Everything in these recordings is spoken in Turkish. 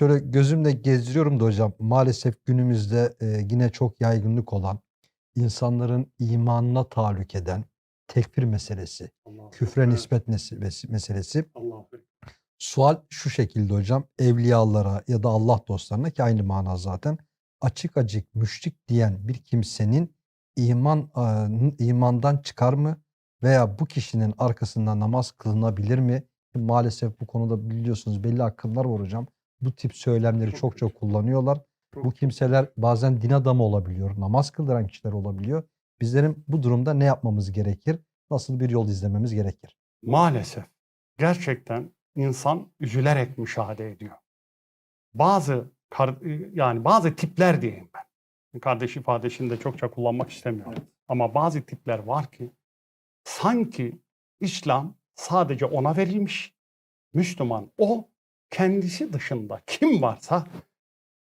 şöyle gözümle gezdiriyorum da hocam maalesef günümüzde e, yine çok yaygınlık olan insanların imanına tahallük eden tekfir meselesi, Allahu küfre Ekber, nispet meselesi. Ekber. Sual şu şekilde hocam evliyalara ya da Allah dostlarına ki aynı mana zaten açık açık müşrik diyen bir kimsenin iman imandan çıkar mı veya bu kişinin arkasında namaz kılınabilir mi? Maalesef bu konuda biliyorsunuz belli akımlar var hocam. Bu tip söylemleri Çok çok kullanıyorlar. Bu kimseler bazen din adamı olabiliyor, namaz kıldıran kişiler olabiliyor. Bizlerin bu durumda ne yapmamız gerekir? Nasıl bir yol izlememiz gerekir? Maalesef gerçekten insan üzülerek müşahede ediyor. Bazı yani bazı tipler diyeyim ben. Kardeş ifadesini de çokça kullanmak istemiyorum. Ama bazı tipler var ki sanki İslam sadece ona verilmiş. Müslüman o kendisi dışında kim varsa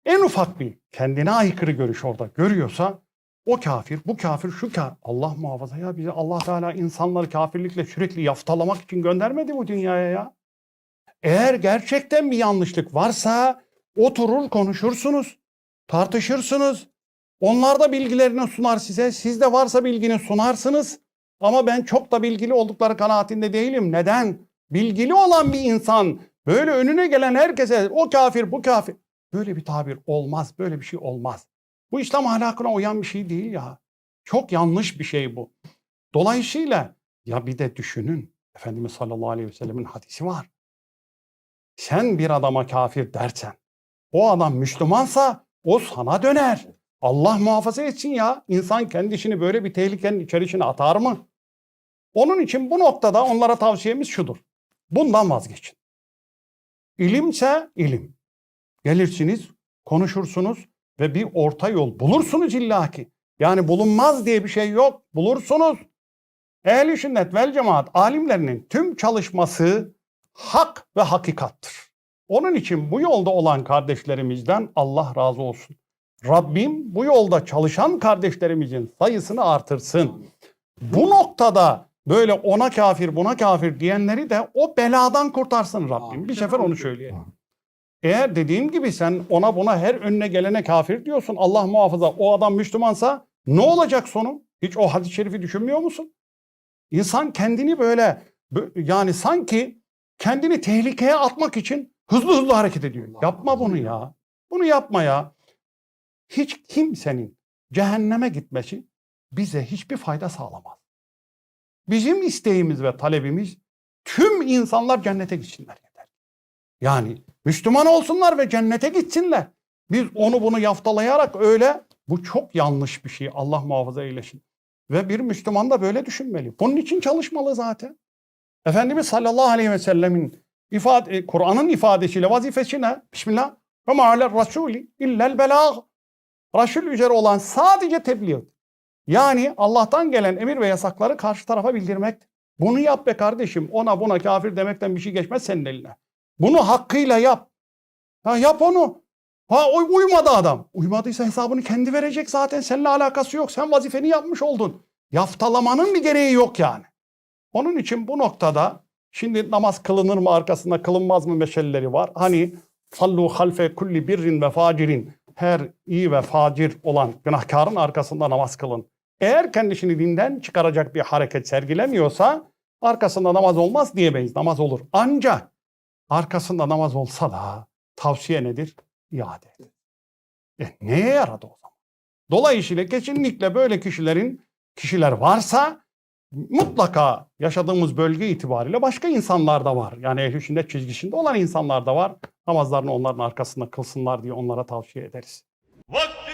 en ufak bir kendine aykırı görüş orada görüyorsa o kafir, bu kafir, şu kafir. Allah muhafaza ya bizi Allah Teala insanları kafirlikle sürekli yaftalamak için göndermedi bu dünyaya ya. Eğer gerçekten bir yanlışlık varsa oturur konuşursunuz, tartışırsınız. Onlar da bilgilerini sunar size. Sizde varsa bilgini sunarsınız. Ama ben çok da bilgili oldukları kanaatinde değilim. Neden? Bilgili olan bir insan böyle önüne gelen herkese o kafir, bu kafir. Böyle bir tabir olmaz, böyle bir şey olmaz. Bu İslam ahlakına uyan bir şey değil ya. Çok yanlış bir şey bu. Dolayısıyla ya bir de düşünün. Efendimiz sallallahu aleyhi ve sellemin hadisi var. Sen bir adama kafir dersen, o adam Müslümansa o sana döner. Allah muhafaza etsin ya. İnsan kendisini böyle bir tehlikenin içerisine atar mı? Onun için bu noktada onlara tavsiyemiz şudur. Bundan vazgeçin. İlimse ilim. Gelirsiniz, konuşursunuz ve bir orta yol bulursunuz illaki. Yani bulunmaz diye bir şey yok. Bulursunuz. Ehli sünnet vel cemaat alimlerinin tüm çalışması hak ve hakikattır. Onun için bu yolda olan kardeşlerimizden Allah razı olsun. Rabbim bu yolda çalışan kardeşlerimizin sayısını artırsın. Bu noktada böyle ona kafir buna kafir diyenleri de o beladan kurtarsın Rabbim. Bir sefer onu söyleyelim. Eğer dediğim gibi sen ona buna her önüne gelene kafir diyorsun Allah muhafaza o adam Müslümansa ne olacak sonu? Hiç o hadis-i şerifi düşünmüyor musun? İnsan kendini böyle bö- yani sanki kendini tehlikeye atmak için hızlı hızlı hareket ediyor. Yapma bunu ya. Bunu yapma ya. Hiç kimsenin cehenneme gitmesi bize hiçbir fayda sağlamaz. Bizim isteğimiz ve talebimiz tüm insanlar cennete gitsinler yeter. Yani Müslüman olsunlar ve cennete gitsinler. Biz onu bunu yaftalayarak öyle bu çok yanlış bir şey. Allah muhafaza eylesin. Ve bir Müslüman da böyle düşünmeli. Bunun için çalışmalı zaten. Efendimiz sallallahu aleyhi ve sellemin ifade, e, Kur'an'ın ifadesiyle vazifesi ne? Bismillah. Ve ma'aler rasuli illel belâh. Rasul üzere olan sadece tebliğ. Yani Allah'tan gelen emir ve yasakları karşı tarafa bildirmek. Bunu yap be kardeşim. Ona buna kafir demekten bir şey geçmez senin eline. Bunu hakkıyla yap. Ha yap onu. Ha uy- uymadı adam. Uymadıysa hesabını kendi verecek zaten. Seninle alakası yok. Sen vazifeni yapmış oldun. Yaftalamanın bir gereği yok yani. Onun için bu noktada şimdi namaz kılınır mı arkasında kılınmaz mı meşeleleri var. Hani sallu halfe kulli birrin ve facirin her iyi ve facir olan günahkarın arkasında namaz kılın. Eğer kendisini dinden çıkaracak bir hareket sergilemiyorsa arkasında namaz olmaz diyemeyiz. Namaz olur. Ancak arkasında namaz olsa da tavsiye nedir? İade. E neye yaradı o zaman? Dolayısıyla kesinlikle böyle kişilerin kişiler varsa mutlaka yaşadığımız bölge itibariyle başka insanlar da var. Yani ehl sünnet çizgisinde olan insanlar da var. Namazlarını onların arkasında kılsınlar diye onlara tavsiye ederiz. Vakti